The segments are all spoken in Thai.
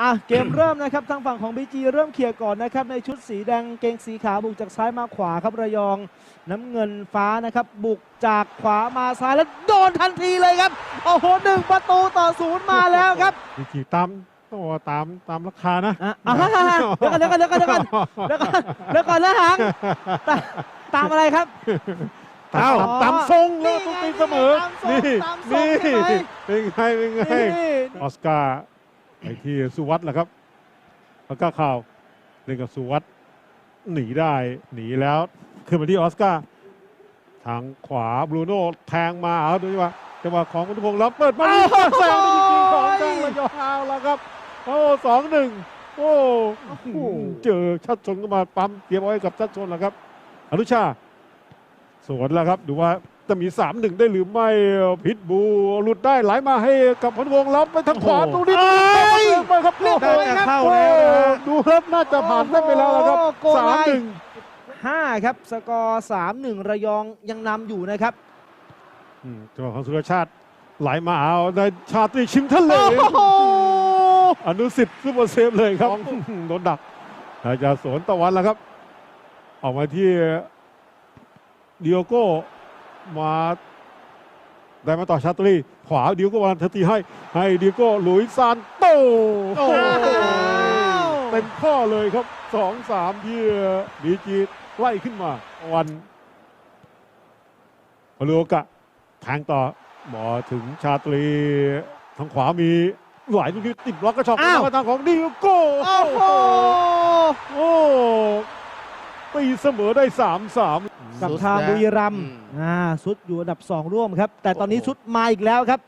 อะเกมเริ่มนะครับทางฝั่งของบีจีเริ่มเคลียร์ก่อนนะครับในชุดสีแดงเกงสีขาวบุกจากซ้ายมาขวาครับระยอง น้ำเงินฟ้านะครับ บุกจากขวามาซ้ายแล้วโดนทันทีเลยครับโอ้โหหนึ่งประตูต่อศูนย์มาแล้วครับจริงๆตามต้องบอกว่าตามตามราคานะอะอะเดี๋ยวกันเดี๋ยวกันเดี๋ยวกันเดี๋ยวกันเดี๋ยวกันเดี๋ยวก่อนนะหางตามตามอะไรครับตามอ๋อตามทรงแล้วนี่ต้องไงตีเสมอนี่นี่ตามทรงนี่ใช่ไหมเป็นไงเป็นไงนี่ออสการ์ ไปที่สุวัตแหละครับแล้วก็ข่าวเล่นกับสุวัตหนีได้หนีแล้วขึ้นมาที่ออสการ์ทางขวาบรูโน่แทงมาเอาดูว่าจังหวะของพุทธพงศ์แล้วเปิดมาโอ้โหแซงได้จริงๆของทางระยองเอาแล้วครับโอ้สองหนึ่งโอ้โอ้โหเจอชัดชนก็มาปั๊มเตรียมเอาไว้กับชัดชนแล้วครับ อนุชา สวนแล้วครับดูว่าจะมี3 1ได้หรือไม่พิษบูหลุดได้ไหลมาให้กับพลวงแล้วไปทางขวาโอ้โหตรงนี้ เอ้ยไปครับเรียบร้อยครับโโหดูครับน่าจะผ่านได้ไปแล้วละครับโอ้โหโกลสามไลน์หนึ่งห้าครับ สกอร์สามหนึ่งระยองยังนำอยู่นะครับจังหวะของสุรชาติไหลมาเอาในชาตรีชิมทะเลโอ้โหอนุสิทธิ์ซูเปอร์เซฟเลยครับโดนดักอาจจะสวนตะวันแล้วครับ ออกมาที่ดิโอโก้มาได้มาต่อชาตรี ขวาดิโอโก้วางทันทีให้ ให้ดิโอโก้หลุยส์ซานโตโอ้โหเต็มข้อเลยครับสองสามที่บีจีไล่ขึ้นมาวันพลูกะแทงต่อหมอถึงชาตรี ทางขวามีหลายลูกที่ติดบล็อกกระชอกอ้าวมาทางของดิโอโก้โอ้โหโอ้ตีเสมอได้สามสาม กับสุดทางนะบุรีรัมย์อืมอ่าซุดอยู่อันดับ 2 ร่วมครับ แต่ตอนนี้โอ้โหซุดมาอีกแล้วครับ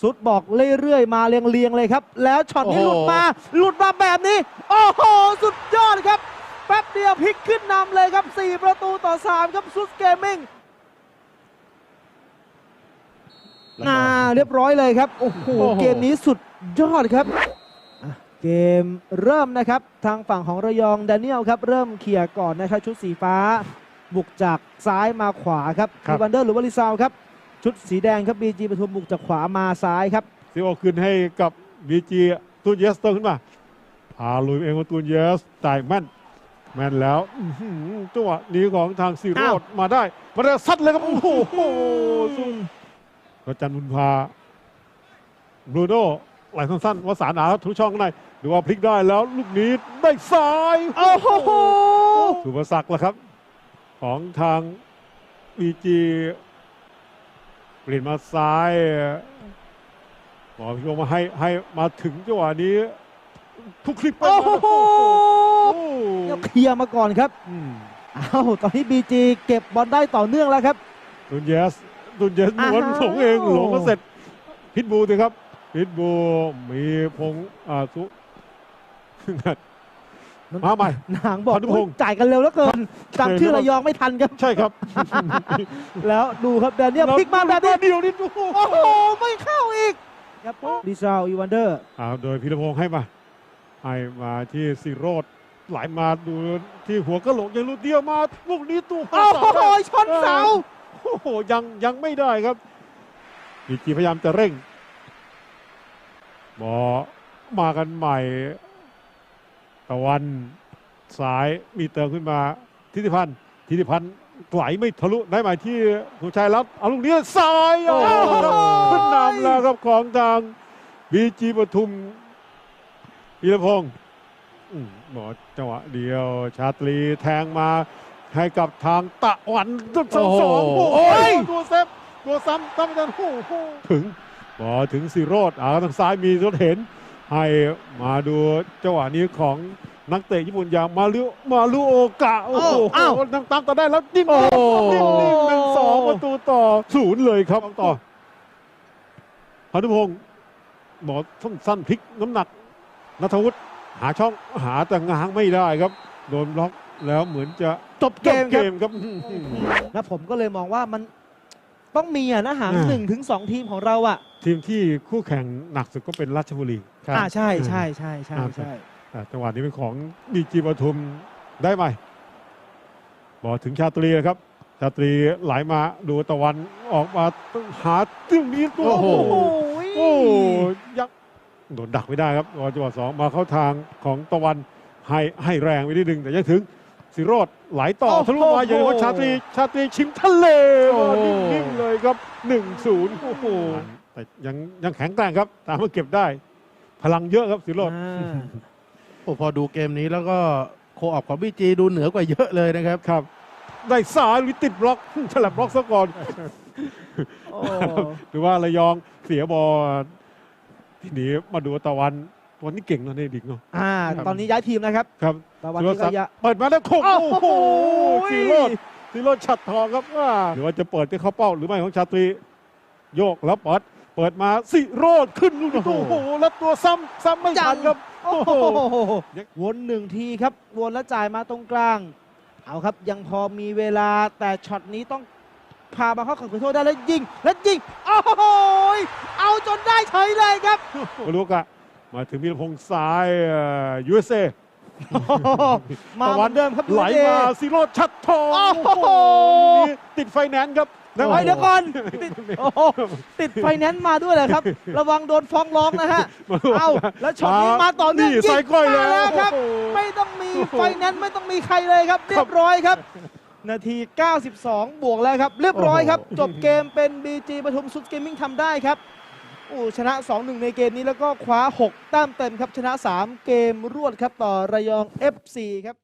ซุดบอกเรื่อยๆ มาเรียงๆเลยครับ แล้วช็อตนี้หโอ้โหลุดมา หลุดมาแบบนี้ โอ้โห สุดยอดครับ แป๊บเดียวพลิกขึ้นนำเลยครับ 4 ประตูต่อ 3 ครับซุดเกมมิ่งอ่าเรียบร้อยเลยครับ โอ้โหโอ้โหเกมนี้สุดยอดครับอะเกมเริ่มนะครับ ทางฝั่งของระยองแดเนียลครับ เริ่มเคลียร์ก่อนนะครับ ชุดสีฟ้า บุกจากซ้ายมาขวาครับครับมีวันเดอร์หรือว่าลิซาวครับ ชุดสีแดงครับบีจีปทุมบุกจากขวามาซ้ายครับ ซิโอคืนให้กับบีจีตูนเยสเตอร์ขึ้นมาพาลุยเองว่าตูนเยสจ่ายแม่นแม่นแล้วอื้อหือจังหวะนี้ของทางซีโรอ้าว ดมาได้มาได้ซัดเลยครับ โอ้โหสู้ก็จันทร์บุญพาบรูโน่ไหลสั้นๆวสานอาทุกช่องข้างในดูว่าพลิกได้แล้ว ลูกนี้ได้ซ้ายโอ้โหสุภศักดิ์แล้วครับ ของทางบีจีเปลี่ยนมาซ้ายหมอพี่โอมาให้ให้มาถึงจังหวะนี้ ทุกคลิปไปโอ้มาโหโอ้เดี๋ยวเคลียร์มาก่อนครับอืมอ้าวตอนนี้บีจีเก็บบอลได้ต่อเนื่องแล้วครับตุนเยสตุนเยสอ้าวม้วนหลงเองหลงก็เสร็จพิทบูสิครับพิทบูมีพงษ์อ่าสุ มาใหม่นางบอกพานุพงษ์อุ๊ยจ่ายกันเร็วเหลือเกินจำชื่อระยองไม่ทันครับ ใช่ครับแล้วดูครับแดเนียลพลิกมาแบบนี้เดียวนิดโอ้โอ้โหโห ไม่เข้าอีกครับลิซาวอีวันเดอร์ อ่าโดยพีรพงษ์ให้มาให้มาที่สิโรดไหลมาดูที่หัวกะโหลกยังลูกเดียวมาลูกนี้ตู้โอ้โหชนเสา โอ้โหยังยังไม่ได้ครับบีจีพยายามจะเร่งบอมากันใหม่ ตะวันสายมีเติมขึ้นมาทิติพันธ์ทิติพันธ์ไหลไม่ทะลุได้หมายที่สุชัยรับเอาลูกนี้ซ้ายโอ้โหครับขึ้นนำแล้วครับของทางบีจีปทุมพีรพงศ์อืมหมอจังหวะเดียว ชาตรีแทงมาให้กับทางตะวันจุดสองสองโอ้โอ้โหยตัวเซฟตัวซ้ำตั้งแต่โอ้โหถึงบอถึงสิโรดอ่าทางซ้ายมีรถเห็น ให้มาดูจังหวะนี้ของนักเตะญี่ปุ่นอย่างมารุมารุโอกะโอ้โหอ้าวตั้งตั้งต่อได้แล้วดิ้นโอ้ดิ้นดิ้นเป็นสองประตูต่อศูนย์เลยครับต่อพานุพงศ์หมอสั้นสั้นพลิกน้ำหนักนัทวุฒิหาช่องหาแต่ง้างไม่ได้ครับ โดนบล็อกแล้วเหมือนจะจบเกจบมเกครับมครับ แล้วผมก็เลยมองว่ามัน ต้องมีอะนะหางอ่า หนึ่งถึงสองทีมของเราอะทีมที่คู่แข่งหนักสุดก็เป็นราชบุรี อ่าใช่ใช่ใช่ใช่ครับใช่ อ่าจังหวะนี้เป็นของบีจีปทุมได้ไหมบอลถึงชาตรีนะครับ ชาตรีไหลมาดูตะวันออกมาหาตึ้งนี้ตัวโอ้โห โอ้โหโอ้ยังโดนดักไม่ได้ครับรอจังหวะสองมาเข้าทางของตะวันให้ให้แรงไปนิดนึงแต่ยังถึง สิโรดไหลต่อโอ้โหทะลุมาอย่างว่าชาตรีชาตรีชิมทะเลโอ้มาโหนิ่งๆเลยครับ 1-0 โอ้โหแต่ยังยังแข็งแกร่งครับ ตามมาเก็บได้ พลังเยอะครับสิโรดอ่าโอ้พอดูเกมนี้แล้วก็โคออฟของบีจีดูเหนือกว่าเยอะเลยนะครับครับ ได้สายหรือติดบล็อกฉลับบล็อกซะก่อนโอ้หรือว่าระยองเสียบอลทีนี้มาดูตะวัน ตะวันนี่เก่งแล้วในดิกเนาะ อ่าตอนนี้ย้ายทีมนะครับครับตะวันสิโรนี้จน์ก็ซับยะ เปิดมาแล้วโคกโอ้โอ้โห โหสีโรดสีโรดฉัดทองครับว่าหรือว่าจะเปิดไปเข้าเป้าหรือไม่ของชาตรี โยกแล้วเปิดเปิดมาสิโรดขึ้นลูกนี้โอ้โอ้โหโหแล้วตัวซ้ำซ้ำไม่ทันครับ โอ้โหวนหนึ่งทีครับ วนแล้วจ่ายมาตรงกลาง เอาครับยังพอมีเวลาแต่ช็อตนี้ต้องพามาเข้าขังโทษได้แล้วยิง แล้วยิง โอ้โห เอาจนได้เฉยเลยครับมาลูกอะ มาถึงมีพงษ์ซ้ายยูเอสเอมาเหมือนเดิมครับไหลดูดิมาสิโรดชัดทองโอ้โหลูกนี้ติดไฟแนนซ์ครับเฮ้ยเดี๋ยวก่อนติดโอ้โหติดไฟแนนซ์มาด้วยเหรอครับ ระวังโดนฟ้องร้องนะฮะ เอาแล้วช็อตนี้มาต่อเนื่องนี่ใส่ก้อยมาแล้วแล้วครับ โอ้โห ไม่ต้องมีไฟแนนซ์ไม่ต้องมีใครเลยครับ เรียบร้อยครับ นาที 92 บวกแล้วครับ เรียบร้อยครับ จบเกมเป็น BG ปทุมซุดเกมมิ่งทำได้ครับโอ้ชนะ 2-1 ในเกมนี้แล้วก็คว้า 6 แต้มเต็มครับ ชนะ 3 เกมรวดครับต่อระยอง FC ครับ